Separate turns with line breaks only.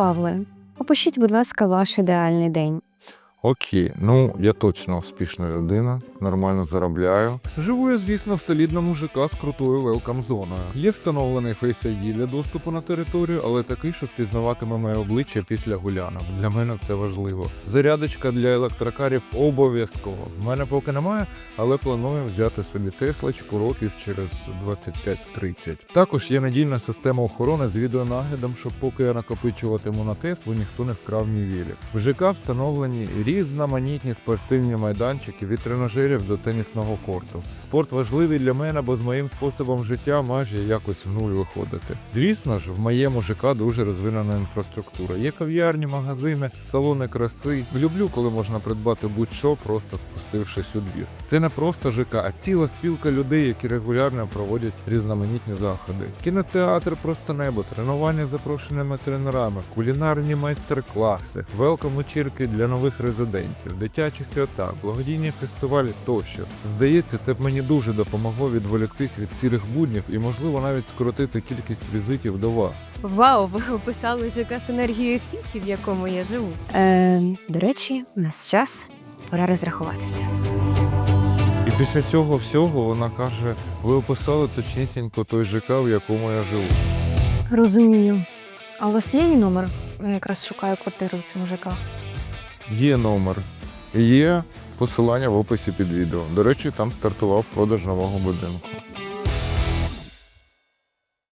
Павле, опишіть, будь ласка, ваш ідеальний день.
Окей, ну я точно успішна людина, нормально заробляю. Живу я, звісно, в солідному ЖК з крутою велкам зоною. Є встановлений Face ID для доступу на територію, але такий, що впізнаватиме моє обличчя після гулянок. Для мене це важливо. Зарядочка для електрокарів обов'язково. В мене поки немає, але планую взяти собі Теслочку років через 25-30. Також є надійна система охорони з відеонаглядом, щоб поки я накопичуватиму на Теслу, ніхто не вкрав мій велик. В ЖК встановлені різноманітні спортивні майданчики від тренажерів до тенісного корту. Спорт важливий для мене, бо з моїм способом життя майже якось в нуль виходити. Звісно ж, в моєму ЖК дуже розвинена інфраструктура. Є кав'ярні, магазини, салони краси. Люблю, коли можна придбати будь-що, просто спустившись у двір. Це не просто ЖК, а ціла спілка людей, які регулярно проводять різноманітні заходи. Кінотеатр просто небо, тренування з запрошеними тренерами, кулінарні майстер-класи, велком вечірки для нових резидентів, дитячі свята, благодійні фестивалі тощо. Здається, це б мені дуже допомогло відволіктись від сірих буднів і, можливо, навіть скоротити кількість візитів до вас.
Вау, ви описали ЖК Синергію Сіті, в якому я живу.
Е, до речі, у нас час, пора розрахуватися.
І після цього всього вона каже: ви описали точнісінько той ЖК, в якому я живу.
Розумію. А у вас є її номер? Я якраз шукаю квартиру в цьому ЖК.
Є номер. Є посилання в описі під відео. До речі, там стартував продаж нового будинку.